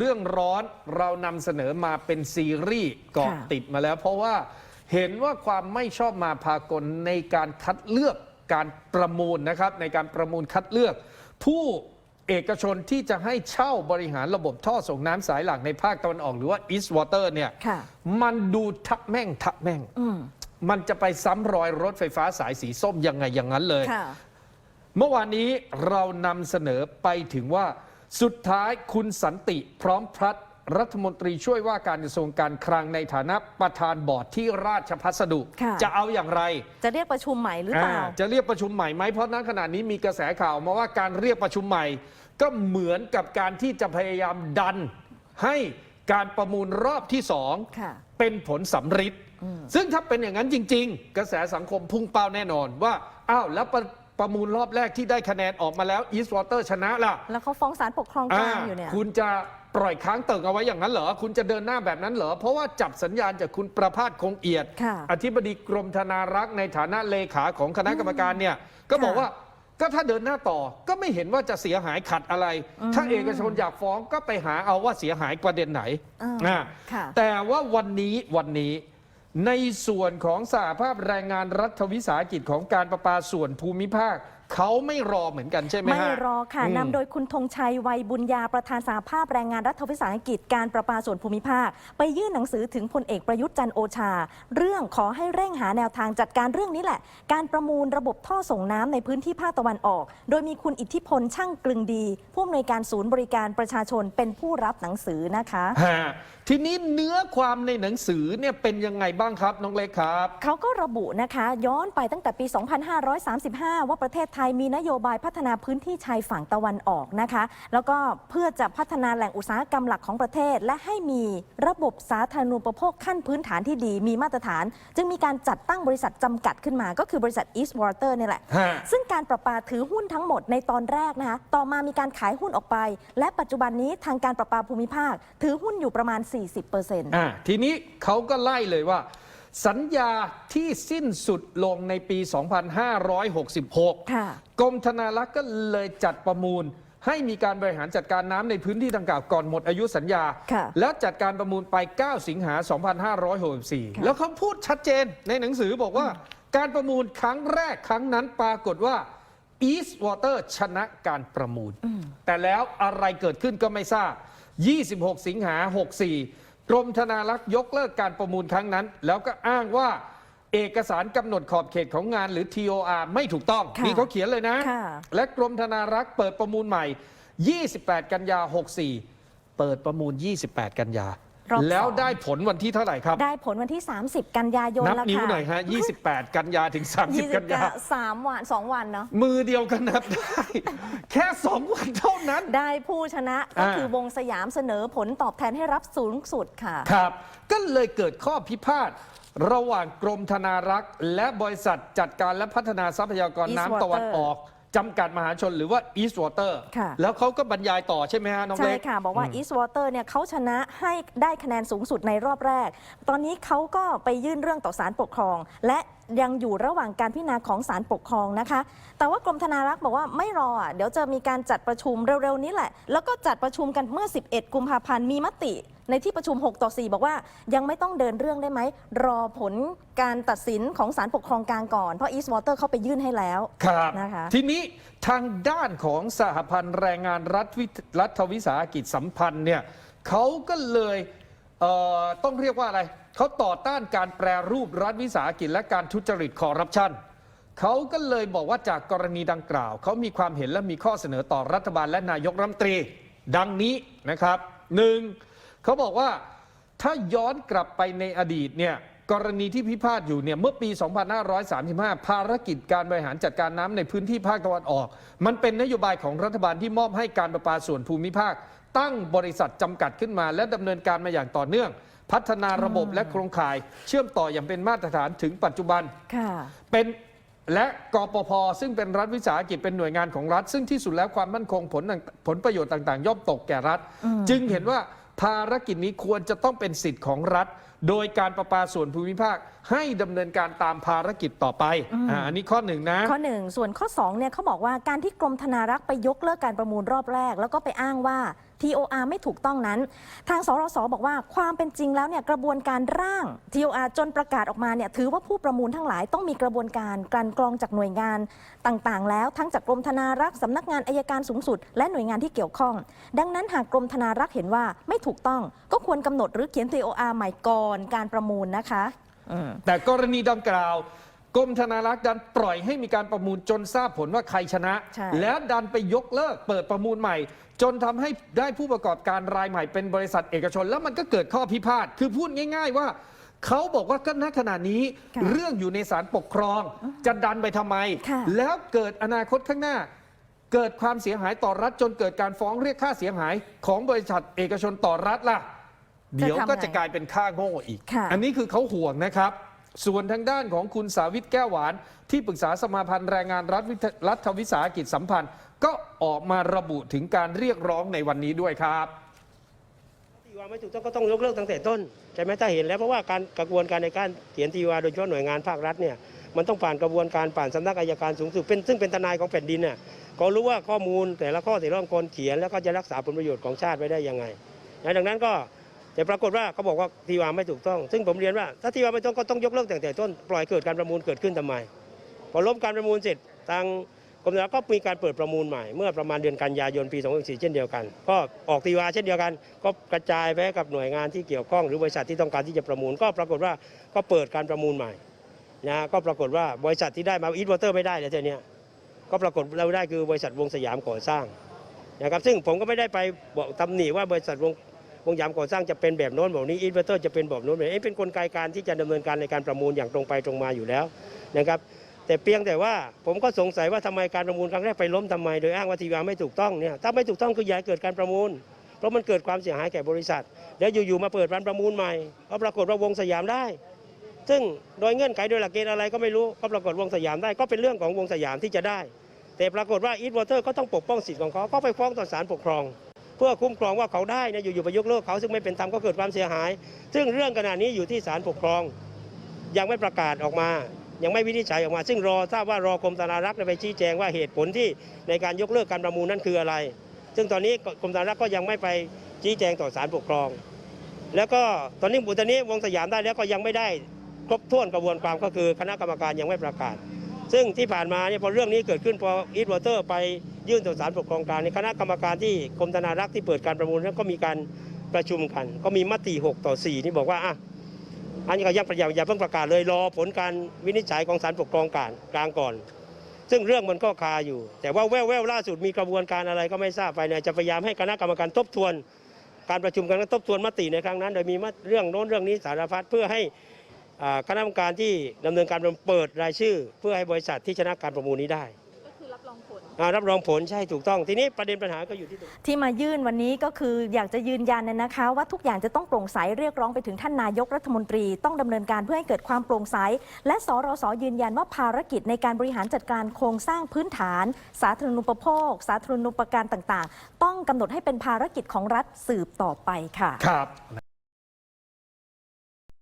เรื่องร้อนเรานำเสนอมาเป็นซีรีส์เกาะค่ะติดมาแล้ว เพราะว่าเห็นว่าความไม่ชอบมาพากลในการคัดเลือกการประมูลนะครับ ในการประมูลคัดเลือก ผู้เอกชนที่จะให้เช่าบริหารระบบท่อส่งน้ำสายหลักในภาคตะวันออกหรือว่า East Water เนี่ยค่ะมันดูทักแม่งทักแม่งอืมมันจะไปซ้ำรอยรถไฟฟ้าสายสีส้มยังไงอย่างนั้นเลยค่ะเมื่อวานนี้เรานำเสนอไปถึงว่า สุดท้ายคุณสันติพร้อมพลัดรัฐมนตรีช่วยว่าการกระทรวงการคลังในฐานะประธานบอร์ดที่ราชพัสดุ ค่ะ จะเอาอย่างไรจะเรียกประชุมใหม่หรือเปล่า อ่าจะเรียกประชุมใหม่ไหมเพราะนั้นขณะนี้มีกระแสข่าวมาว่าการเรียกประชุมใหม่ ก็เหมือนกับการที่จะพยายามดัน ให้การประมูลรอบที่สองค่ะ เป็นผลสำฤทธิ์ซึ่งถ้าเป็นอย่างนั้นจริง ๆ กระแสสังคมพุ่งเป้าแน่นอนว่าอ้าวแล้วประ ประมูลรอบแรกที่ได้คะแนนออกมาแล้ว East Water ชนะล่ะ แล้วเขาฟ้องศาลปกครองกลางอยู่เนี่ยคุณจะปล่อยค้างเติ่งเอาไว้อย่างนั้นเหรอ คุณจะเดินหน้าแบบนั้นเหรอ เพราะว่าจับสัญญาณจากคุณประพาสคงเอียดค่ะอธิบดีกรมธนารักษ์ในฐานะเลขาของคณะกรรมการเนี่ย ก็บอกค่ะว่าก็ถ้าเดินหน้าต่อก็ไม่เห็นว่าจะเสียหายขัดอะไร ถ้าเอกชนอยากฟ้องก็ไปหาเอาว่าเสียหายประเด็นไหนอ่าอ่าค่ะแต่ว่าวันนี้วันนี้ ในส่วนของสหภาพแรงงานรัฐวิสาหกิจของการประปาส่วนภูมิภาค เขาไม่รอเหมือนกันใช่ไหมฮะไม่รอค่ะอืมนำโดยคุณธงชัยวัยบุญญาประธานสาภาพแรงงานรัฐวิสาหกิจการประปาส่วนภูมิภาค ไปยื่นหนังสือถึงพลเอกประยุทธ์จันทร์โอชา เรื่องขอให้เร่งหาแนวทางจัดการเรื่องนี้แหละ การประมูลระบบท่อส่งน้ำในพื้นที่ภาคตะวันออก โดยมีคุณอิทธิพลช่างกลึงดี ผู้อำนวยการศูนย์บริการประชาชนเป็นผู้รับหนังสือนะคะฮะ ทีนี้เนื้อความในหนังสือเนี่ยเป็นยังไงบ้างครับน้องเล็กครับ เขาก็ระบุนะคะ ย้อนไปตั้งแต่ปี 2535 ว่าประเทศไทยมีนโยบายพัฒนาพื้นที่ชายฝั่งตะวันออกนะคะ แล้วก็เพื่อจะพัฒนาแหล่งอุตสาหกรรมหลักของประเทศ และให้มีระบบสาธารณูปโภคขั้นพื้นฐานที่ดีมีมาตรฐาน จึงมีการจัดตั้งบริษัทจำกัดขึ้นมาก็คือบริษัท East Water นี่แหละ ฮะ ซึ่งการประปาถือหุ้นทั้งหมดในตอนแรกนะคะต่อมามีการขายหุ้นออกไป และปัจจุบันนี้ทางการประปาภูมิภาค ถือหุ้นอยู่ประมาณ40%อ่าทีนี้เขาก็ไล่เลยว่า สัญญาที่สิ้นสุดลงในปี 2566 ค่ะ กรมธนารักษ์ก็เลยจัดประมูล ให้มีการบริหารจัดการน้ำในพื้นที่ดังกล่าวก่อนหมดอายุสัญญา ค่ะ แล้วจัดการประมูลไป 9 สิงหา 2564ค่ะแล้วเขาพูดชัดเจนในหนังสือบอกว่า การประมูลครั้งแรกครั้งนั้นปรากฏว่า East Water ชนะการประมูล แต่แล้วอะไรเกิดขึ้นก็ไม่ทราบ 26 สิงหา 64 กรมธนารักษ์ยกเลิกการประมูลครั้งนั้น แล้วก็อ้างว่าเอกสารกำหนดขอบเขตของงานหรือ TOR ไม่ถูกต้องค่ะนี่เขาเขียนเลยนะค่ะและกรมธนารักษ์เปิดประมูลใหม่ 28 กันยา 64 เปิดประมูล 28 กันยา รอบสองแล้วได้ผลวันที่เท่าไหร่ครับ ได้ผลวันที่ 30 กันยายนนับแล้วนิ้วค่ะหน่อยฮะ 28 กันยาถึง 30 กันยา สามวันสองวันเนาะ มือเดียวกันนับได้ แค่สองวันเท่านั้น ได้ผู้ชนะก็อ่าคือวงสยามเสนอผลตอบแทนให้รับสูงสุดค่ะ ครับ ก็เลยเกิดข้อพิพาทระหว่างกรมธนารักษ์ และบริษัทจัดการและพัฒนาทรัพยากร East น้ำตะวัน Water ออก จำกัดมหาชนหรือว่า East Water ค่ะ แล้วเขาก็บรรยายต่อใช่ไหมฮะน้องใช่เล็ก ค่ะ บอกว่า East Water เนี่ยเขาชนะให้ได้คะแนนสูงสุดในรอบแรก ตอนนี้เขาก็ไปยื่นเรื่องต่อศาลปกครอง และยังอยู่ระหว่างการพิจารณาของศาลปกครองนะคะ แต่ว่ากรมธนารักษ์บอกว่าไม่รออะเดี๋ยวจะมีการจัดประชุมเร็วๆนี้แหละ แล้วก็จัดประชุมกันเมื่อ 11 กุมภาพันธ์มีมติ ในที่ประชุม 6 ต่อ 4 บอกว่ายังไม่ต้องเดินเรื่องได้ไหม รอผลการตัดสินของศาลปกครองกลางก่อน เพราะ East Water เข้าไปยื่นให้แล้วครับนะคะ ทีนี้ทางด้านของสหพันธ์แรงงานรัฐวิรัฐวิสาหกิจสัมพันธ์เนี่ยเขาก็เลยเอ่อต้องเรียกว่าอะไร เขาต่อต้านการแปรรูปรัฐวิสาหกิจและการทุจริตคอร์รัปชันเขาก็เลยบอกว่าจากกรณีดังกล่าว เขามีความเห็นและมีข้อเสนอต่อรัฐบาลและนายกรัฐมนตรี ดังนี้นะครับหนึ่ง เขาบอกว่าถ้าย้อนกลับไปในอดีตเนี่ยกรณีที่พิพาทอยู่เนี่ยเมื่อปี 2535 ภารกิจการบริหารจัดการน้ำในพื้นที่ภาคตะวันออก มันเป็นนโยบายของรัฐบาลที่มอบให้การประปาส่วนภูมิภาค ตั้งบริษัทจำกัดขึ้นมา และดำเนินการมาอย่างต่อเนื่อง พัฒนาระบบและโครงข่าย เชื่อมต่ออย่างเป็นมาตรฐานถึงปัจจุบันค่ะเป็นและกปพซึ่งเป็นรัฐวิสาหกิจเป็นหน่วยงานของรัฐ ซึ่งที่สุดแล้วความมั่นคงผลต่างผลประโยชน์ต่าง ๆ ย่อมตกแก่รัฐ จึงเห็นว่า ภารกิจนี้ควรจะต้องเป็นสิทธิ์ของรัฐ โดยการประปาส่วนภูมิภาคให้ดำเนินการตามภารกิจต่อไปอ่าอันนี้ข้อหนึ่งนะ ข้อหนึ่งส่วนข้อ2เนี่ยเขาบอกว่าการที่กรมธนารักษ์ไปยกเลิกการประมูลรอบแรก แล้วก็ไปอ้างว่า TOR ไม่ถูกต้องนั้น ทางสรสบอกว่าความเป็นจริงแล้วเนี่ยกระบวนการร่าง TOR จนประกาศออกมาเนี่ยถือว่าผู้ประมูลทั้งหลายต้องมีกระบวนการกลันกรองจากหน่วยงานต่างๆ แล้วทั้งจากกรมธนารักษ์สำนักงานอายการสูงสุด และหน่วยงานที่เกี่ยวข้อง ดังนั้นหากกรมธนารักษ์เห็นว่าไม่ถูกต้อง ก็ควรกำหนดหรือเขียน TOR ใหม่ก่อนการประมูลนะคะแต่กรณีดังกล่าว กรมธนารักษ์ดันปล่อยให้มีการประมูลจนทราบผลว่าใครชนะ ใช่ แล้วดันไปยกเลิกเปิดประมูลใหม่ จนทำให้ได้ผู้ประกอบการรายใหม่เป็นบริษัทเอกชน แล้วมันก็เกิดข้อพิพาทคือพูดง่าย ๆ ว่าเขาบอกว่าก็ณขณะนี้ ค่ะเรื่องอยู่ในศาลปกครอง จะดันไปทำไม ค่ะ แล้วเกิดอนาคตข้างหน้า เกิดความเสียหายต่อรัฐจนเกิดการฟ้องเรียกค่าเสียหายของบริษัทเอกชนต่อรัฐล่ะ เดี๋ยวก็จะกลายเป็นค่าโง่อีก ค่ะ อันนี้คือเขาห่วงนะครับ ส่วนทางด้านของคุณสาวิตแก้วหวาน ที่ปรึกษาสมาพันธ์แรงงานรัฐวิทรัฐวิสาหกิจสัมพันธ์ ก็ออกมาระบุถึงการเรียกร้องในวันนี้ด้วยครับทีวาไม่ถูกต้องก็ต้องยกเลิกตั้งแต่ต้นใช่ไหมถ้าเห็นแล้วเพราะว่าการกระบวนการในการเขียนทีวาโดยเฉพาะหน่วยงานภาครัฐเนี่ยมันต้องผ่านกระบวนการผ่านสำนักอายการสูงสุดเป็นซึ่งเป็นทนายของแผ่นดินเนี่ยเขารู้ว่าข้อมูลแต่ละข้อแต่ละคนเขียนแล้วก็จะรักษาผลประโยชน์ของชาติไว้ได้ยังไงดังนั้นก็ แต่ปรากฏว่าเขาบอกว่าทีวาไม่ถูกต้อง ซึ่งผมเรียนว่าถ้าทีวาไม่ต้องก็ต้องยกเลิกตั้งแต่ต้นปล่อยเกิดการประมูลเกิดขึ้นทำไมพอล้มการประมูลเสร็จทางกรมธนารักษ์ก็มีการเปิดประมูลใหม่เมื่อประมาณเดือนกันยายนปี2014เช่นเดียวกัน ก็ออกตีวาเช่นเดียวกัน ก็กระจายไปกับหน่วยงานที่เกี่ยวข้องหรือบริษัทที่ต้องการที่จะประมูล ก็ปรากฏว่าก็เปิดการประมูลใหม่นะก็ปรากฏว่าบริษัทที่ได้มาอีทวอเตอร์ไม่ได้เลยเจ้าเนี้ยก็ปรากฏเราได้คือบริษัทวงสยามก่อสร้างนะครับซึ่งผมก็ไม่ได้ไปบอกตำหนิว่าบริษัทวง งยามก่อสร้างจะเป็นแบบโน้นแบบนี้อีทวอเตอร์จะเป็นแบบโน้นแบบนี้เป็นกลไกการที่จะดำเนินการในการประมูลอย่างตรงไปตรงมาอยู่แล้วนะครับแต่เพียงแต่ว่าผมก็สงสัยว่าทำไมการประมูลครั้งแรกไปล้มทำไม โดยอ้างว่าทีวาไม่ถูกต้องเนี่ยถ้าไม่ถูกต้องคืออย่าให้เกิดการประมูล เพราะมันเกิดความเสียหายแก่บริษัท แล้วอยู่ๆมาเปิดการประมูลใหม่ก็ปรากฏว่าวงสยามได้ ซึ่งโดยเงื่อนไขโดยหลักเกณฑ์อะไรก็ไม่รู้ก็ปรากฏวงสยามได้ก็เป็นเรื่องของวงสยามที่จะได้ แต่ปรากฏว่าอีทวอเตอร์ก็ต้องปกป้องสิทธิ์ของเขาก็ไปฟ้องต่อศาลปกครอง เพื่อคุ้มครองว่าเขาได้นะอยู่ๆไปยกเลิกเขาซึ่งไม่เป็นธรรมก็เกิดความเสียหาย ซึ่งเรื่องขณะนี้อยู่ที่ศาลปกครอง ยังไม่ประกาศออกมา ยังไม่วินิจฉัยออกมา ซึ่งรอทราบว่ารอกรมธนารักษ์ไปชี้แจงว่าเหตุผลที่ในการยกเลิกการประมูลนั้นคืออะไร ซึ่งตอนนี้กรมธนารักษ์ก็ยังไม่ไปชี้แจงต่อศาลปกครอง แล้วก็ตอนนี้บุตอนนี้วงสยามได้แล้วก็ยังไม่ได้ครบถ้วนกระบวนความก็คือคณะกรรมการยังไม่ประกาศ ซึ่งที่ผ่านมาเนี่ยพอเรื่องนี้เกิดขึ้นพออีทวอเตอร์ไปยื่นต่อศาลปกครองกลางในคณะกรรมการที่กรมธนารักษ์ที่เปิดการประมูลนั้นก็มีการประชุมกัน ก็มีมติ 6 ต่อ4ที่บอกว่าอะอันนี้ก็ยังอย่าอย่าเพิ่งประกาศเลยรอผลการวินิจฉัยของศาลปกครองกลางกลางก่อน ซึ่งเรื่องมันก็คาอยู่ แต่ว่าแว่วๆล่าสุดมีกระบวนการอะไรก็ไม่ทราบไปเนี่ยจะพยายามให้คณะกรรมการทบทวน การประชุมกันก็ทบทวนมติในครั้งนั้น โดยมีเรื่องโน้นเรื่องนี้สารพัดเพื่อให้ คณะกรรมการที่ดำเนินการเปิดรายชื่อ เพื่อให้บริษัทที่ชนะการประมูลนี้ได้ก็คือรับรองผลอ่ารับรองผลใช่ถูกต้อง ทีนี้ประเด็นปัญหาก็อยู่ที่ตรงที่มายื่นวันนี้ก็คืออยากจะยืนยันเนี่ยนะคะ ว่าทุกอย่างจะต้องโปร่งใสเรียกร้องไปถึงท่านนายกรัฐมนตรี ต้องดำเนินการเพื่อให้เกิดความโปร่งใส และสรสยืนยันว่าภารกิจในการบริหารจัดการโครงสร้างพื้นฐาน สาธารณูปโภค สาธารณูปการต่าง ๆ ต้องกำหนดให้เป็นภารกิจของรัฐสืบต่อไปค่ะครับ